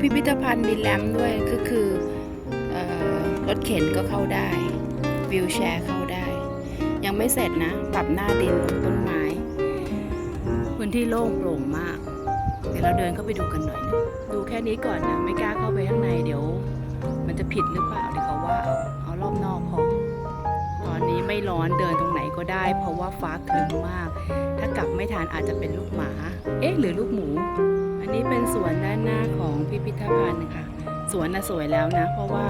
พิพิธภัณฑ์มีแรมด้วยก็คือออรถเข็นก็เข้าได้ วิวแชร์เข้าได้ ยังไม่เสร็จนะ ปรับหน้าดินลงต้นไม้พื้นที่โล่งโปร่งมาก เดี๋ยวเราเดินเข้าไปดูกันหน่อยนะดูแค่นี้ก่อนนะ ไม่กล้าเข้าไปข้างในเดี๋ยว มันจะผิดหรือเปล่าเดี๋ยวเขาว่าเอารอบนอกพอตอนนี้ไม่ร้อนเดินตรงไหนก็ได้ เพราะว่าฟ้าครึ้มมาก ถ้ากลับไม่ทันอาจจะเป็นลูกหมา เอ๊ะหรือลูกหมู นนี้เป็นสวนด้านหน้าของพิพิธภัณฑ์ค่ะ สวนน่ะสวยแล้วนะ เพราะว่า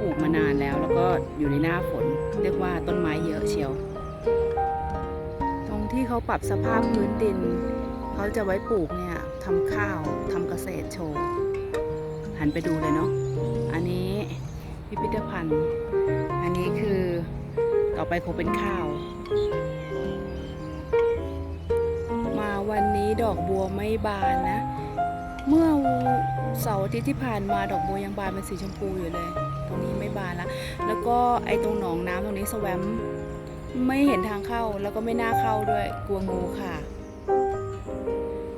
ปลูกมานานแล้วแล้วก็อยู่ในหน้าฝน เรียกว่าต้นไม้เยอะเชียว ตรงที่เขาปรับสภาพพื้นดิน เขาจะไว้ปลูกเนี่ยทำข้าวทำเกษตรโชว์ หันไปดูเลยเนาะ อันนี้พิพิธภัณฑ์ อันนี้คือต่อไปคงเป็นข้าว นี้ดอกบัวไม่บานนะ เมื่อเสาร์อาทิตย์ที่ผ่านมาดอกบัวยังบานเป็นสีชมพูอยู่เลย ตรงนี้ไม่บานละแล้วก็ไอ้ตรงหนองน้ำตรงนี้สแวมไม่เห็นทางเข้าแล้วก็ไม่น่าเข้าด้วยกลัวงูค่ะ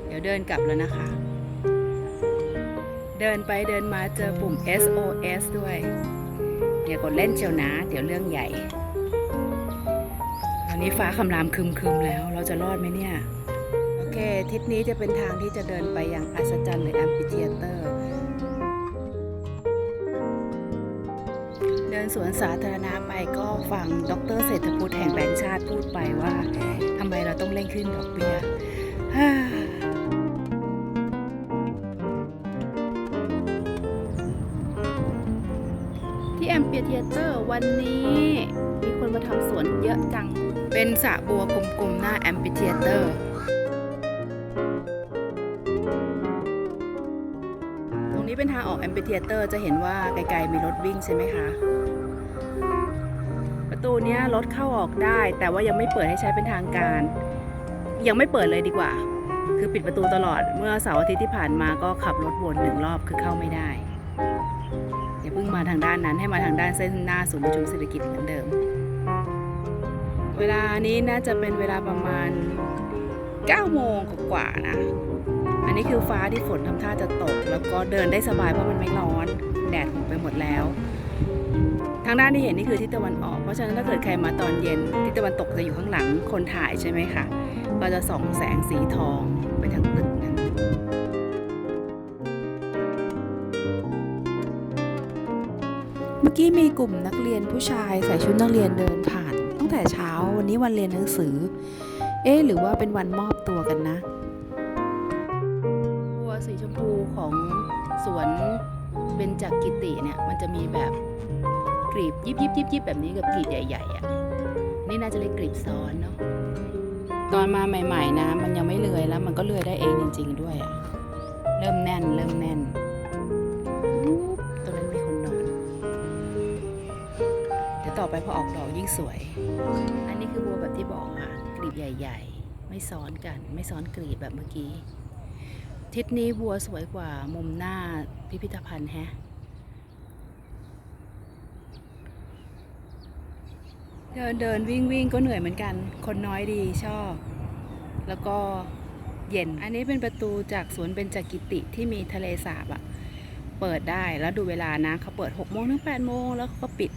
เดี๋ยวเดินกลับแล้วนะคะ เดินไปเดินมาเจอปุ่ม SOS ด้วยเดี๋ยวกดเล่นเชียวนะ เดี๋ยวเรื่องใหญ่ ตอนนี้ฟ้าคำรามคึมๆแล้ว เราจะรอดไหมเนี่ย เค ทิศนี้จะเป็นทางที่จะเดินไปยังอัศจรรย์หรือแอมพิเทียเตอร์ เดินสวนสาธารณะไปก็ฟังดรเศรษฐพุทธแห่งแบงค์ชาติพูดไปว่าทำไมเราต้องเร่งขึ้นดอกเบี้ยที่แอมเปียเทียเตอร์วันนี้มีคนมาทำสวนเยอะจัง เป็นสระบัวกลมๆ หน้าแอมเปียเทียเตอร์ เป็นทางออกแอมเปเทียเตอร์จะเห็นว่าไกลๆมีรถวิ่งใช่ไหมคะ ประตูนี้รถเข้าออกได้ แต่ว่ายังไม่เปิดให้ใช้เป็นทางการ ยังไม่เปิดเลยดีกว่า คือปิดประตูตลอดเมื่อเสาร์อาทิตย์ที่ผ่านมาก็ขับรถวนหนึ่งรอบคือเข้าไม่ได้อย่าเพิ่งมาทางด้านนั้นให้มาทางด้านเส้นหน้าศูนย์ประชุมเศรษฐกิจเหมือนเดิม เวลานี้น่าจะเป็นเวลาประมาณ9โมงกว่าๆนะ อันนี้คือฟ้าที่ฝนทำท่าจะตก แล้วก็เดินได้สบายเพราะมันไม่ร้อน แดดหมดไปหมดแล้ว ทางด้านที่เห็นนี่คือทิศตะวันออก เพราะฉะนั้นถ้าเกิดใครมาตอนเย็นทิศตะวันตกจะอยู่ข้างหลังคนถ่ายใช่ไหมคะ ก็จะส่องแสงสีทองไปทางตึกนั้นเมื่อกี้มีกลุ่มนักเรียนผู้ชายใส่ชุดนักเรียนเดินผ่าน ตั้งแต่เช้าวันนี้วันเรียนหนังสือ เอ๊หรือว่าเป็นวันมอบตัวกันนะ สีชมพูของสวนเบญจกิติเนี่ยมันจะมีแบบกรีบยิบยิบยิบยิบแบบนี้กับกรีบใหญ่ๆอะ่ะนี่น่าจะเรียกกรีบซ้อนเนาะตอนมาใหม่ๆนะ มันยังไม่เลื่อยแล้วมันก็เลื่อยได้เองจริง ๆ ด้วยอะ่ะเริ่มแน่นเริ่มแน่นอุ๊บตรงนั้นมีคนนอนเดี๋ยวต่อไปพอออกดอกยิ่งสวย อันนี้คือบัวแบบที่บอกค่ะกลีบใหญ่ ๆ ไม่ซ้อนกัน ไม่ซ้อนกลีบแบบเมื่อกี้ ทิศนี้บัวสวยกว่ามุมหน้าพิพิธภัณฑ์แฮะเดินเดินวิ่งวิ่งก็เหนื่อยเหมือนกัน คนน้อยดีชอบ แล้วก็เย็น อันนี้เป็นประตูจากสวนเบญจกิติที่มีทะเลสาบอะเปิดได้แล้วดูเวลานะเขาเปิด6โมงถึง8โมงแล้วเขาก็ปิด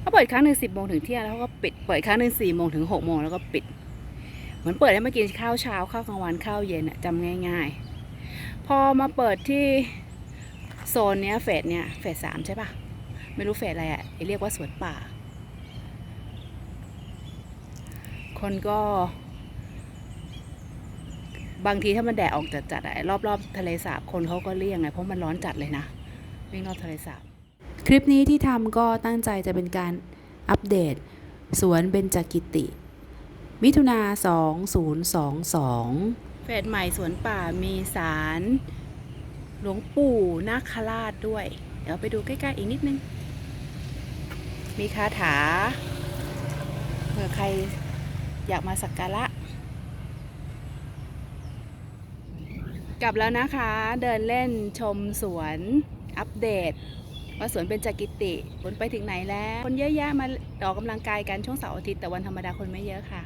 เขาเปิดครั้งหนึ่งสิบโมงถึงเที่ยงแล้วเขาก็ปิดเปิดครั้งหนึ่งสี่โมงถึงหกโมงแล้วก็ปิด เหมือนเปิดให้มากินข้าวเช้าข้าวกลางวันข้าวเย็นอะจำง่าย ๆ พอมาเปิดที่โซนเนี้ยเฟสเนี้ยเฟสสามใช่ปะไม่รู้เฟสอะไรอะเรียกว่าสวนป่า คนก็ บางทีถ้ามันแดดออกจัดๆอะรอบๆทะเลสาบคนเขาก็เลี่ยงไงเพราะมันร้อนจัดเลยนะวิ่งรอบทะเลสาบคลิปนี้ที่ทำก็ตั้งใจจะเป็นการอัปเดต สวนเบญจกิติ มิถุนา2022 ฟสใหม่สวนป่ามีสารหลวงปู่นาคราชด้วย เดี๋ยวไปดูใกล้ๆอีกนิดนึง มีคาถาเผื่อใครอยากมาสักการะ กลับแล้วนะคะเดินเล่นชมสวนอัปเดตว่าสวนเป็นจากกิติผลไปถึงไหนแล้ว คนเยอะแยะมาออกกำลังกายกันช่วงเสาร์อาทิตย์แต่วันธรรมดาคนไม่เยอะค่ะ